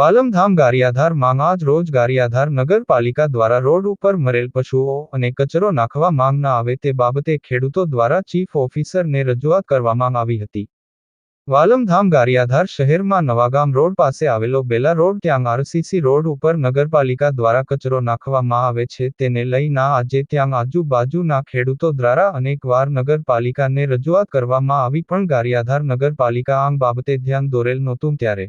વાલમધામ ગારિયાધાર માંગ આજ રોજ ગારિયાધાર નગરપાલિકા દ્વારા રોડ ઉપર મરેલ પશુઓ અને કચરો નાખવા માંગ ના આવે તે બાબતે ખેડૂતો દ્વારા ચીફ ઓફિસરને રજૂઆત કરવામાં આવી હતી. વાલમધામ ગારિયાધાર શહેરમાં નવાગામ રોડ પાસે આવેલો બેલા રોડ ત્યાં આરસીસી રોડ ઉપર નગરપાલિકા દ્વારા કચરો નાખવામાં આવે છે તેને લઈને આજે ત્યાં આજુબાજુના ખેડૂતો દ્વારા અનેકવાર નગરપાલિકાને રજૂઆત કરવામાં આવી પણ ગારિયાધાર નગરપાલિકા આંગ બાબતે ધ્યાન દોરેલ નહોતું ત્યારે.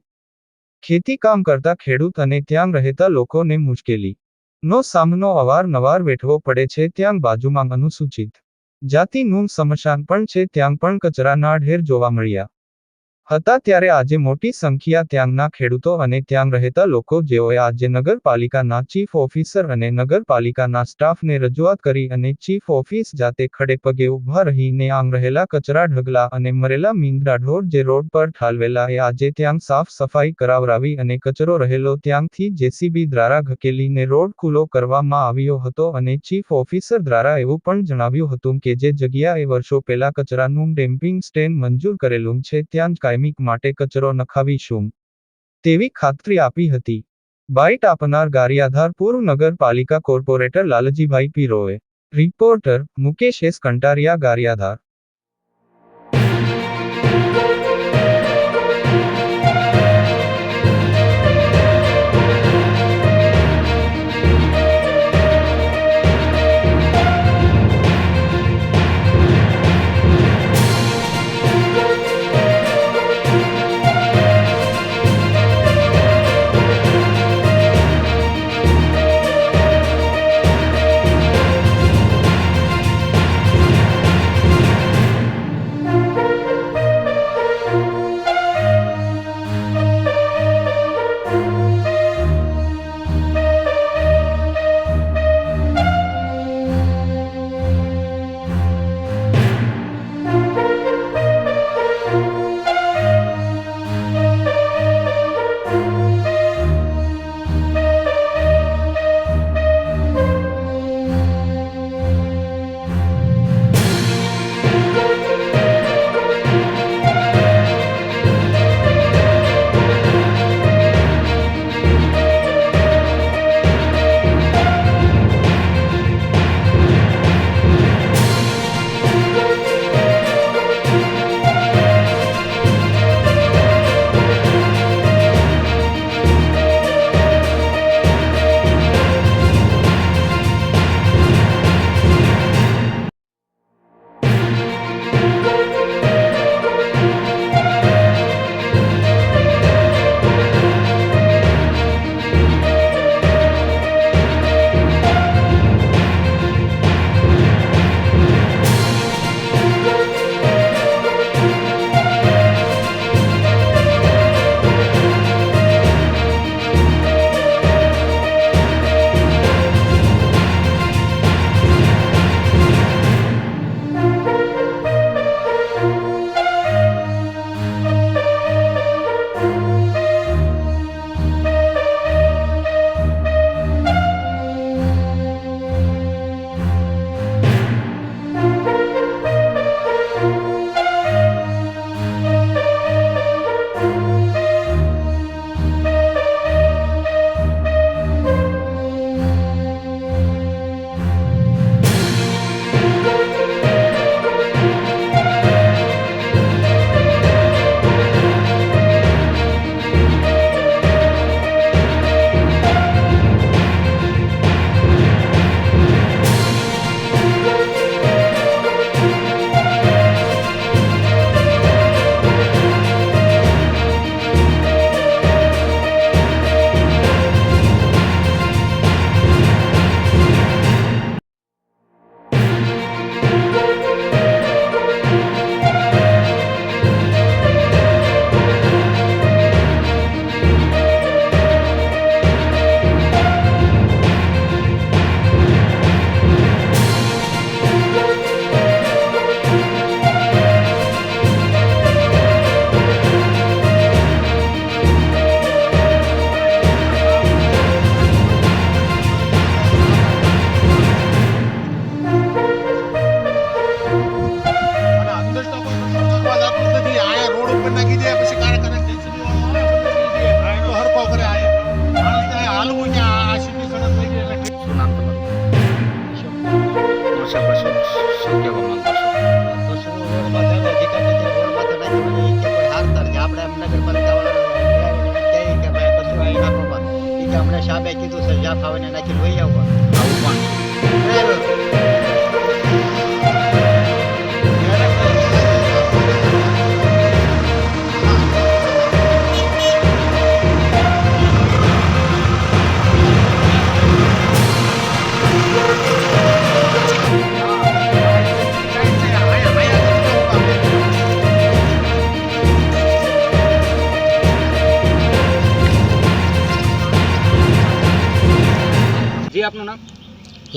ખેતી કામ કરતા ખેડૂત અને ત્યાં રહેતા લોકોને મુશ્કેલી નો સામનો અવારનવાર વેઠવો પડે છે ત્યાં બાજુમાં અનુસૂચિત જાતિનું સ્મશાન પણ છે, ત્યાં પણ કચરાના ઢેર જોવા મળ્યા. હતા ત્યારે આજે મોટી સંખ્યા ત્યાંના ખેડૂતો અને ત્યાં રહેતા લોકો જેઓએ આજે નગરપાલિકાના ચીફ ઓફિસર અને નગરપાલિકાના સ્ટાફને રજૂઆત કરી અને ચીફ ઓફિસ જાતે ખડે પગે ઊભા રહીને આમ રહેલા કચરા ઢગલા અને મરેલા મીંદડા ઢોર જે રોડ પર ઠાલવેલા એ આજે ત્યાં સાફ સફાઈ કરાવરાવી અને કચરો રહેલો ત્યાંથી જેસીબી દ્વારા ઘકેલીને રોડ ખુલ્લો કરવામાં આવ્યો હતો અને ચીફ ઓફિસર દ્વારા એવું પણ જણાવ્યું હતું કે જે જગ્યાએ વર્ષો પહેલા કચરાનું ડેમ્પિંગ સ્ટેન્ડ મંજૂર કરેલું છે, ત્યાં જ કાયમિક માટે કચરો નખાવીશું તેવી ખાતરી આપી હતી. બાઇટ આપનાર ગારિયાધાર પૂર્વ નગરપાલિકા corporator Laljibhai પીરોએ. Reporter Mukesh S Kantaria Gariadhar. વિષય પર શું કહેવા માંગો છો તો શું થયેલો અધિકારી જે રોડમાં તો નાખ્યો કે કોઈ આપણે એમ નાખો કીધું છે, જ્યાં ફાવે ને નાખીને આવો આવું પણ.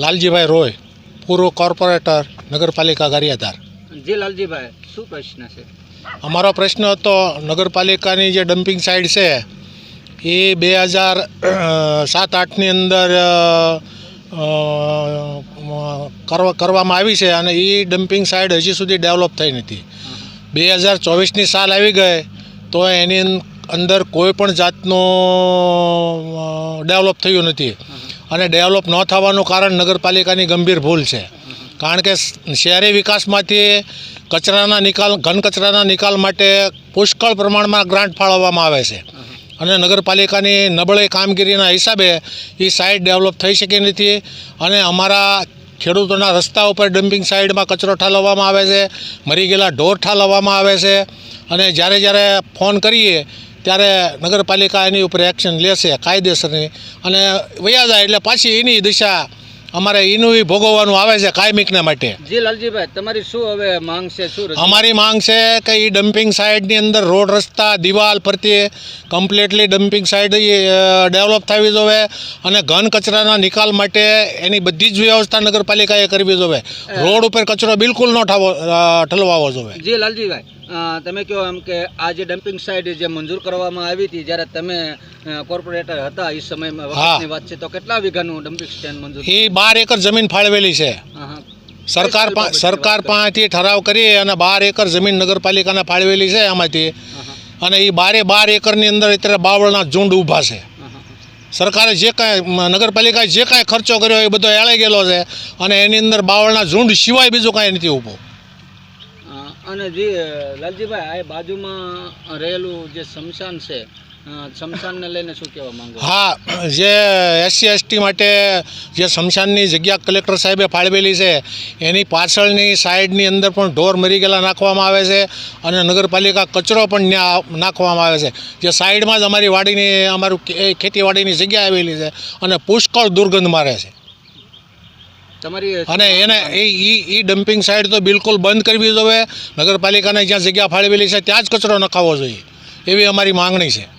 લાલજીભાઈ રોય પૂર્વ કોર્પોરેટર નગરપાલિકા ગારિયાધાર. જી લાલજીભાઈ શું પ્રશ્ન છે? અમારો પ્રશ્ન હતો નગરપાલિકાની જે ડમ્પિંગ સાઇટ છે એ બે હજાર સાત આઠની અંદર કરવામાં આવી છે અને એ ડમ્પિંગ સાઇટ હજી સુધી ડેવલપ થઈ નથી. બે હજાર ચોવીસની સાલ આવી ગઈ તો એની અંદર કોઈ પણ જાતનું ડેવલપ થયું નથી. અને ડેવલપ ન થવાનું કારણ નગરપાલિકાની ગંભીર ભૂલ છે. કારણ કે શહેરી વિકાસમાંથી કચરાના નિકાલ, ઘન કચરાના નિકાલ માટે પુષ્કળ પ્રમાણમાં ગ્રાન્ટ ફાળવવામાં આવે છે. અને નગરપાલિકાની નબળી કામગીરીના હિસાબે એ સાઇટ ડેવલપ થઈ શકી નથી અને અમારા ખેડૂતોના રસ્તા ઉપર ડમ્પિંગ સાઇડમાં કચરો ઠાલવવામાં આવે છે, મરી ગયેલા ઢોર ઠાલવવામાં આવે છે અને જ્યારે જ્યારે ફોન કરીએ ત્યારે નગરપાલિકા એની ઉપર એક્શન લેશે કાયદેસરની. અને વયા જાય એટલે પાછી એની દિશા અમારે એનું ભોગવવાનું આવે છે કાયમિકને માટે. જી લાલજીભાઈ તમારી શું હવે માંગ છે શું અમારી માંગ છે કે એ ડમ્પિંગ સાઇટની અંદર રોડ રસ્તા દિવાલ પ્રત્યે કમ્પ્લીટલી ડમ્પિંગ સાઇટ ડેવલપ થવી જોવે અને ઘન કચરાના નિકાલ માટે એની બધી જ વ્યવસ્થા નગરપાલિકાએ કરવી જોવે. રોડ ઉપર કચરો બિલકુલ ન ઠાવો ઠલવાવો જોવે. જી લાલજીભાઈ તમે કહો એમ કે આ જે ડમ્પિંગ સાઇટ જે મંજૂર કરવામાં આવી હતી જ્યારે તમે કોર્પોરેટર હતા એ સમયમાં વખતની વાત છે તો કેટલા વીઘાનું ડમ્પિંગ સ્ટેન્ડ મંજૂર એ બાર એકર જમીન ફાળવેલી છે. સરકાર સરકાર પાસેથી ઠરાવ કરી અને બાર એકર જમીન નગરપાલિકાને ફાળવેલી છે આમાંથી. અને એ બારે બાર એકરની અંદર અત્યારે બાવળના ઝુંડ ઊભા છે. સરકારે જે કાંઈ નગરપાલિકાએ જે કાંઈ ખર્ચો કર્યો એ બધો એળાઈ ગયેલો છે. અને એની અંદર બાવળના ઝુંડ સિવાય બીજું કાંઈ નથી ઊભું. અને જી લાલજીભાઈ આ બાજુમાં રહેલું જે શમશાન છે અ, લઈને શું કહેવા માંગો હા જે એસસી એસટી માટે જે શમશાનની જગ્યા કલેક્ટર સાહેબે ફાળવેલી છે એની પાછળની સાઈડની અંદર પણ ઢોર મરી ગયેલા નાખવામાં આવે છે અને નગરપાલિકા કચરો પણ ત્યાં નાખવામાં આવે છે. જે સાઈડમાં જ અમારી વાડીની અમારું ખેતીવાડીની જગ્યા આવેલી છે અને પુષ્કળ દુર્ગંધ મારે છે. અને એને એ ઈ ડમ્પિંગ સાઇડ તો બિલકુલ બંધ કરવી જોઈએ. નગરપાલિકાને જ્યાં જગ્યા ફાળવેલી છે, ત્યાં જ કચરો નખાવવો જોઈએ. એવી અમારી માંગણી છે.